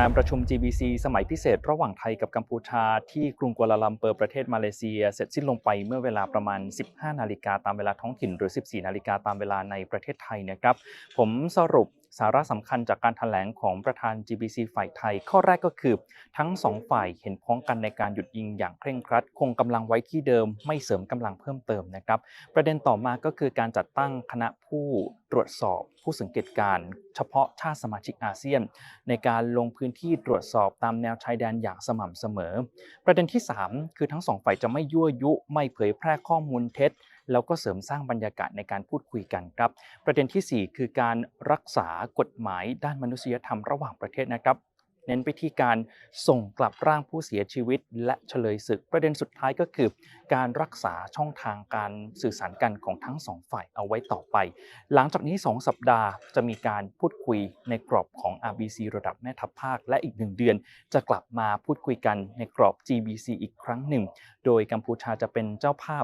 การประชุม GBC สมัยพิเศษระหว่างไทยกับกัมพูชาที่กรุงกัวลาลัมเปอร์ประเทศมาเลเซีย เสร็จสิ้นลงไปเมื่อเวลาประมาณ 15 นาฬิกาตามเวลาท้องถิ่นหรือ 14 นาฬิกาตามเวลาในประเทศไทยนะครับ ผมสรุปสาระสำคัญจากการถแถลงของประธาน GBC ฝ่ายไทย ข้อแรกก็คือ ทั้งสองฝ่ายเห็นพ้องกันในการหยุดยิงอย่างเคร่งครัด คงกำลังไว้ที่เดิมไม่เสริมกำลังเพิ่มเติมนะครับ ประเด็นต่อมาก็คือการจัดตั้งคณะผู้ ตรวจสอบผู้สังเกตการเฉพาะชาติสมาชิกอาเซียน ในการลงพื้นที่ตรวจสอบตามแนวชายแดนอย่างสม่ำเสมอ ประเด็นที่ 3 คือทั้งสองฝ่ายจะไม่ยั่วยุไม่เผยแพร่ข้อมูลเท็จแล้วก็เสริมสร้างบรรยากาศในการพูดคุยกันครับ ประเด็นทีสี่4 คือการรักษากฎหมายด้านมนุษยธรรมระหว่างประเทศนะครับ เน้นไปที่การส่งกลับร่างผู้เสียชีวิต และเฉลยศึก ประเด็นสุดท้ายก็คือ การรักษาช่องทางการสื่อสารกันของทั้งสองฝ่ายเอาไว้ต่อไป หลังจากนี้ 2 สัปดาห์จะมีการพูดคุยในกรอบของ RBC ระดับแม่ทัพภาค และอีกหนึ่งเดือน จะกลับมาพูดคุยกันในกรอบ GBC อีกครั้งหนึ่ง โดยกัมพูชาจะเป็นเจ้าภาพ